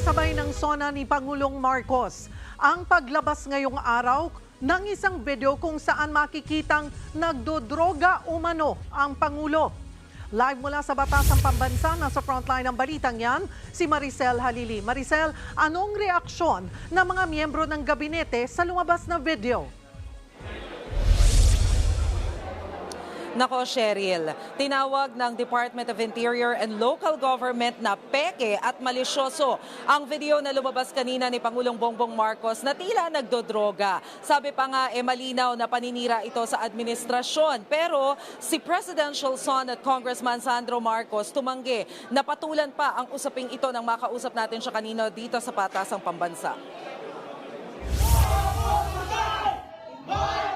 Kasabay ng sona ni Pangulong Marcos, ang paglabas ngayong araw ng isang video kung saan makikitang nagdodroga umano ang Pangulo. Live mula sa Batasang Pambansa, nasa frontline ng balitang yan, si Maricel Halili. Maricel, anong reaksyon ng mga miyembro ng gabinete sa lumabas na video? Nako, Cheryl, tinawag ng Department of Interior and Local Government na peke at malisyoso ang video na lumabas kanina ni Pangulong Bongbong Marcos na tila nagdodroga. Sabi pa nga, eh malinaw na paninira ito sa administrasyon. Pero si Presidential son at Congressman Sandro Marcos tumanggi na patulan pa ang usaping ito nang makausap natin siya kanina dito sa Patasang Pambansa. Si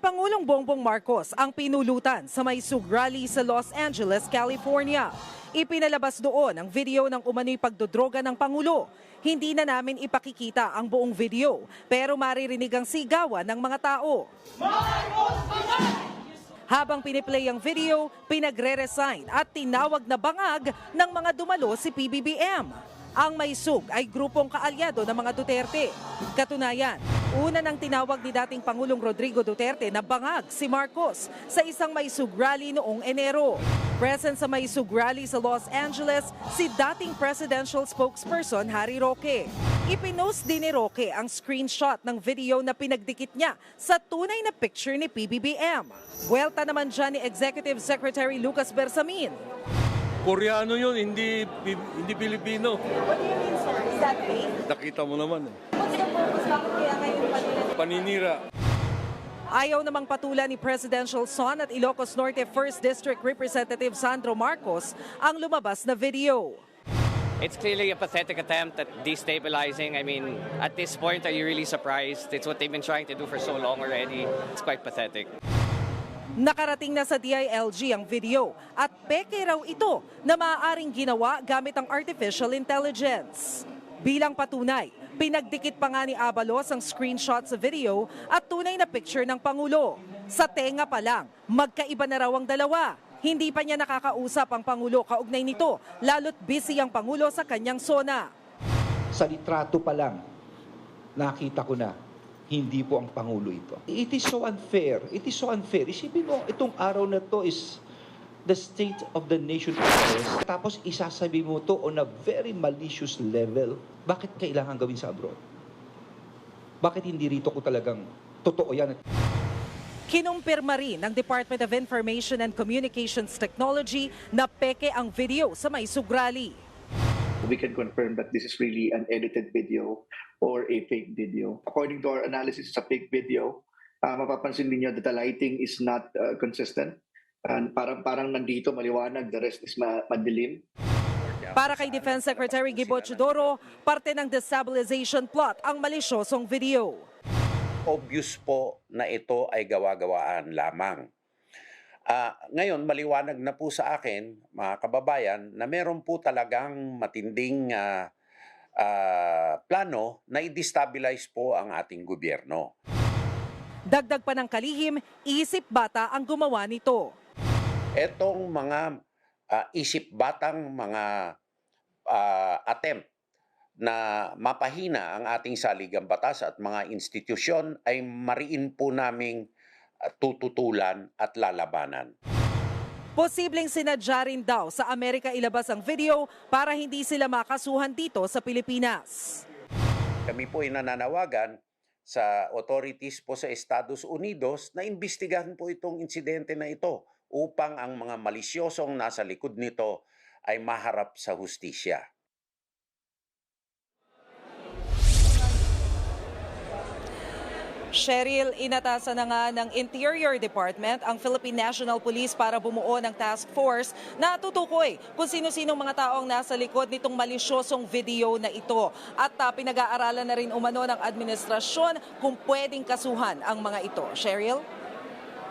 Pangulong Bongbong Marcos ang pinulutan sa may sug sa Los Angeles, California. Ipinalabas doon ang video ng umano'y pagdodroga ng Pangulo. Hindi na namin ipakikita ang buong video, pero maririnig ang sigawan ng mga tao. Habang piniplay ang video, pinagre-resign at tinawag na bangag ng mga dumalo si PBBM. Ang may sug ay grupong kaalyado ng mga Duterte. Katunayan, una nang tinawag ni dating Pangulong Rodrigo Duterte na bangag si Marcos sa isang may sug rally noong Enero. Present sa may sug rally sa Los Angeles, si dating presidential spokesperson Harry Roque. Ipinost din ni Roque ang screenshot ng video na pinagdikit niya sa tunay na picture ni PBBM. Buwelta naman dyan ni Executive Secretary Lucas Bersamin. Koreano yun, hindi hindi Pilipino. What do you mean, sir? Is that fake? Nakita mo naman eh. Paninira. Ayaw namang patula ni Presidential Son at Ilocos Norte 1st District Representative Sandro Marcos ang lumabas na video. It's clearly a pathetic attempt at destabilizing. I mean, at this point, are you really surprised? It's what they've been trying to do for so long already. It's quite pathetic. Nakarating na sa DILG ang video at peke raw ito na maaaring ginawa gamit ang artificial intelligence. Bilang patunay, pinagdikit pa nga ni Abalos ang screenshot sa video at tunay na picture ng Pangulo. Sa tenga pa lang, magkaiba na raw ang dalawa. Hindi pa niya nakakausap ang Pangulo kaugnay nito, lalo't busy ang Pangulo sa kanyang sona. sa litrato pa lang, nakita ko na, hindi po ang Pangulo ito. It is so unfair. It is so unfair. Isipin mo, itong araw na to is the state of the nation address. Tapos isasabi mo to on a very malicious level. Bakit kailangan gawin sa abroad? Bakit hindi rito ko talagang totoo yan? Kinumpirma rin ng Department of Information and Communications Technology na peke ang video sa may sugrali. we can confirm that this is really an edited video or a fake video. According to our analysis, it's a fake video. Uh, mapapansin ninyo that the lighting is not uh, consistent. And parang parang nandito maliwanag, the rest is ma- madilim. Para kay Defense Secretary Gibo Chodoro, parte ng destabilization plot ang malisyosong video. obvious po na ito ay gawa-gawaan lamang. Ah, ngayon, maliwanag na po sa akin, mga kababayan, na meron po talagang matinding ah, ah, plano na i-destabilize po ang ating gobyerno. Dagdag pa ng kalihim, isip bata ang gumawa nito. Etong mga ah, isip batang mga ah, attempt na mapahina ang ating saligang batas at mga institusyon ay mariin po naming ah, tututulan at lalabanan. Posibleng sinadya rin daw sa Amerika ilabas ang video para hindi sila makasuhan dito sa Pilipinas. Kami po ay nananawagan sa authorities po sa Estados Unidos na imbestigahan po itong insidente na ito upang ang mga malisyosong nasa likod nito ay maharap sa hustisya. Cheryl, inatasan na nga ng Interior Department ang Philippine National Police para bumuo ng task force na tutukoy kung sino-sinong mga taong nasa likod nitong malisyosong video na ito. At uh, pinag-aaralan na rin umano ng administrasyon kung pwedeng kasuhan ang mga ito. Cheryl?